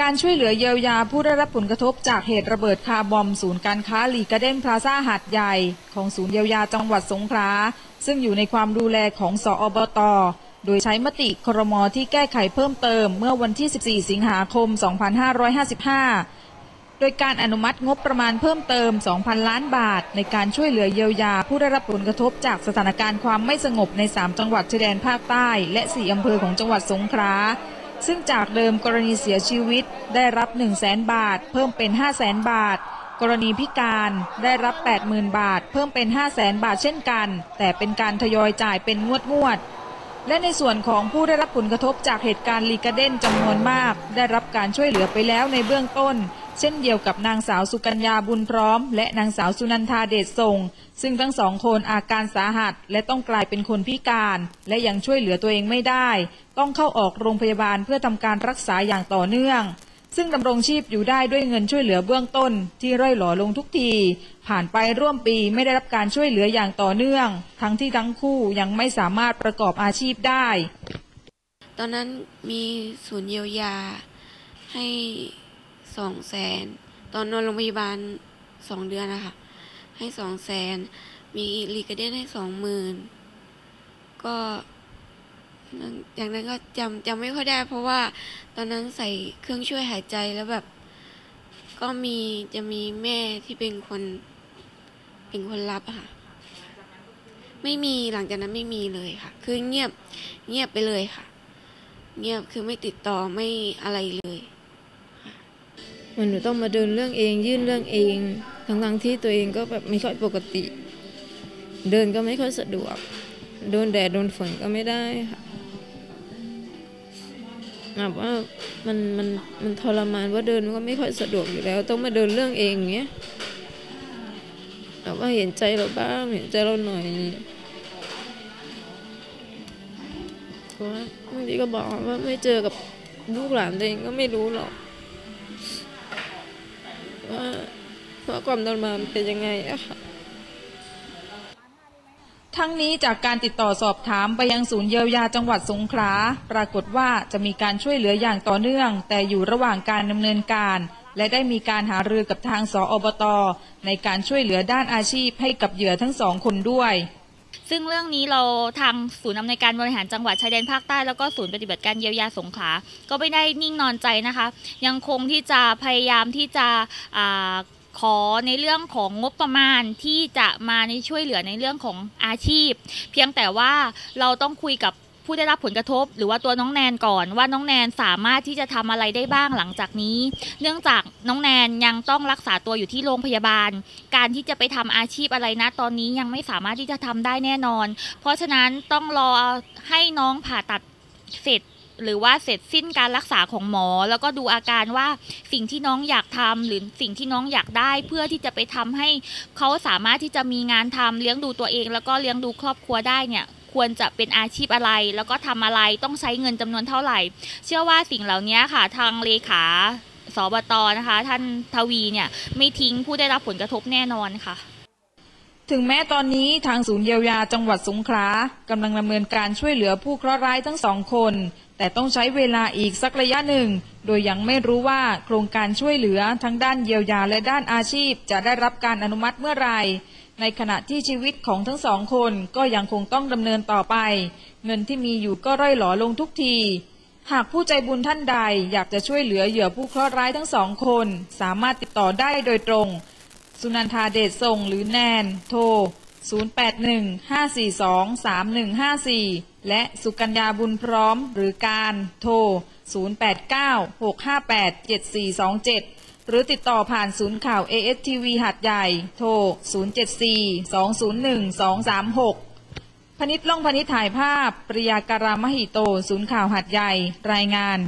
การช่วยเหลือเยียวยาผู้ได้รับผลกระทบจากเหตุระเบิดคาร์บอมศูนย์การค้าลีกาเด้นพลาซ่าหาดใหญ่ ของศูนย์เยียวยาจังหวัดสงขลาซึ่งอยู่ในความดูแลของสอบต โดยใช้มติครมที่แก้ไขเพิ่มเติมเมื่อวันที่ 14 สิงหาคม 2555 โดยการอนุมัติงบประมาณเพิ่มเติม 2,000 ล้านบาท ในการช่วยเหลือเยียวยาผู้ได้รับผลกระทบจากสถานการณ์ความไม่สงบใน 3 จังหวัดชายแดนภาคใต้ และ 4 อำเภอของจังหวัดสงขลา ซึ่งจากเดิมกรณีเสียชีวิตได้รับ 1 0 0 0 0แบาท เพิ่มเป็น 5 0 0แสนบาท กรณีพิการได้รับ 80,000 บาท เพิ่มเป็น 5 0 0แสนบาทเช่นกัน แต่เป็นการทยอยจ่ายเป็นงวดงวดๆและในส่วนของผู้ได้รับผลกระทบจากเหตุการณ์ลีกาเด้นจำนวนมาก ได้รับการช่วยเหลือไปแล้วในเบื้องต้น เช่นเดียวกับนางสาวสุกัญญาบุญพร้อม และนางสาวสุนันทาเดชส่งซึ่งทั้งสองคนอาการสาหัส และต้องกลายเป็นคนพิการ และยังช่วยเหลือตัวเองไม่ได้ ต้องเข้าออกโรงพยาบาลเพื่อทำการรักษาอย่างต่อเนื่อง ซึ่งดำรงชีพอยู่ได้ด้วยเงินช่วยเหลือเบื้องต้น ที่ร่อยหล่อลงทุกที ผ่านไปร่วมปีไม่ได้รับการช่วยเหลืออย่างต่อเนื่อง ทั้งที่ทั้งคู่ยังไม่สามารถประกอบอาชีพได้ ตอนนั้นมีศูนย์เยียวยาให้ สองแสนตอนนอนโรงพยาบาลสองเดือนนะคะให้สองแสนมีลีกเดนให้สองหมื่นก็อย่างนั้นก็จำจำไม่ค่อยได้ เพราะว่าตอนนั้นใส่เครื่องช่วยหายใจแล้วแบบ ก็มีจะมีแม่ที่เป็นคนเป็นคนรับค่ะ ไม่มีหลังจากนั้นไม่มีเลยค่ะ คือเงียบเงียบไปเลยค่ะ เงียบคือไม่ติดต่อไม่อะไรเลย มันหนูต้องมาเดินเรื่องเอง ยื่นเรื่องเองทั้งทั้งที่ตัวเองก็แบบไม่ค่อยปกติ เดินก็ไม่ค่อยสะดวก โดนแดดโดนฝนก็ไม่ได้ค่ะแบบว่ามันมันมันทรมานว่าเดินมันก็ไม่ค่อยสะดวกอยู่แล้ว ต้องมาเดินเรื่องเองอย่างเงี้ยแบบว่าเห็นใจเราบ้างเห็นใจเราหน่อยเพราะว่าบางทีก็บอกว่าไม่เจอกับลูกหลานตัวเองก็ไม่รู้หรอก ว่าว่าความทรมานมันเป็นยังไงอะค่ะทั้งนี้จากการติดต่อสอบถามไปยังศูนย์เยียวยาจังหวัดสงขลาปรากฏว่าจะมีการช่วยเหลืออย่างต่อเนื่อง แต่อยู่ระหว่างการดำเนินการ และได้มีการหารือกับทางสอบต ในการช่วยเหลือด้านอาชีพให้กับเหยื่อทั้งสองคนด้วย ซึ่งเรื่องนี้เราทางศูนย์อำนวยการบริหารจังหวัดชายแดนภาคใต้แล้วก็ศูนย์ปฏิบัติการเยียวยาสงขลาก็ไม่ได้นิ่งนอนใจนะคะ ยังคงที่จะพยายามที่จะขอในเรื่องของงบประมาณที่จะมาในช่วยเหลือในเรื่องของอาชีพ เพียงแต่ว่าเราต้องคุยกับ ผู้ได้รับผลกระทบ หรือว่าตัวน้องแนนก่อนว่าน้องแนนสามารถที่จะทำอะไรได้บ้างหลังจากนี้ เนื่องจากน้องแนนยังต้องรักษาตัวอยู่ที่โรงพยาบาล การที่จะไปทำอาชีพอะไรนะตอนนี้ยังไม่สามารถที่จะทำได้แน่นอน เพราะฉะนั้นต้องรอให้น้องผ่าตัดเสร็จหรือว่าเสร็จสิ้นการรักษาของหมอ แล้วก็ดูอาการว่าสิ่งที่น้องอยากทำหรือสิ่งที่น้องอยากได้ เพื่อที่จะไปทำให้เขาสามารถที่จะมีงานทำเลี้ยงดูตัวเอง แล้วก็เลี้ยงดูครอบครัวได้เนี่ย ควรจะเป็นอาชีพอะไร แล้วก็ทำอะไรต้องใช้เงินจำนวนเท่าไหร่ เชื่อว่าสิ่งเหล่านี้ค่ะ ทางเลขาสบตนะคะ ท่านทวีเนี่ยไม่ทิ้งผู้ได้รับผลกระทบแน่นอนค่ะ ถึงแม้ตอนนี้ทางศูนย์เยียวยาจังหวัดสงขลากำลังดำเนินการช่วยเหลือผู้เคราะห์ร้ายทั้งสองคน แต่ต้องใช้เวลาอีกสักระยะหนึ่ง โดยยังไม่รู้ว่าโครงการช่วยเหลือทั้งด้านเยียวยาและด้านอาชีพ จะได้รับการอนุมัติเมื่อไหร่ในขณะที่ชีวิตของทั้งสองคนก็ยังคงต้องดำเนินต่อไป เงินที่มีอยู่ก็ร่อยหลอลงทุกที หากผู้ใจบุญท่านใดอยากจะช่วยเหลือเหยื่อผู้เคราะห์ร้ายทั้งสองคน สามารถติดต่อได้โดยตรง สุนันทาเดชส่งหรือแนน โทร 0815423154 และสุกัญญาบุญพร้อมหรือการโทร 0896587427 หรือติดต่อผ่านศูนย์ข่าว ASTV หัดใหญ่ โทร 074-201-236 พนิษฐ์ล่องพนิษฐ์ถ่ายภาพ ปริยาการามหิโต ศูนย์ข่าวหัดใหญ่ รายงาน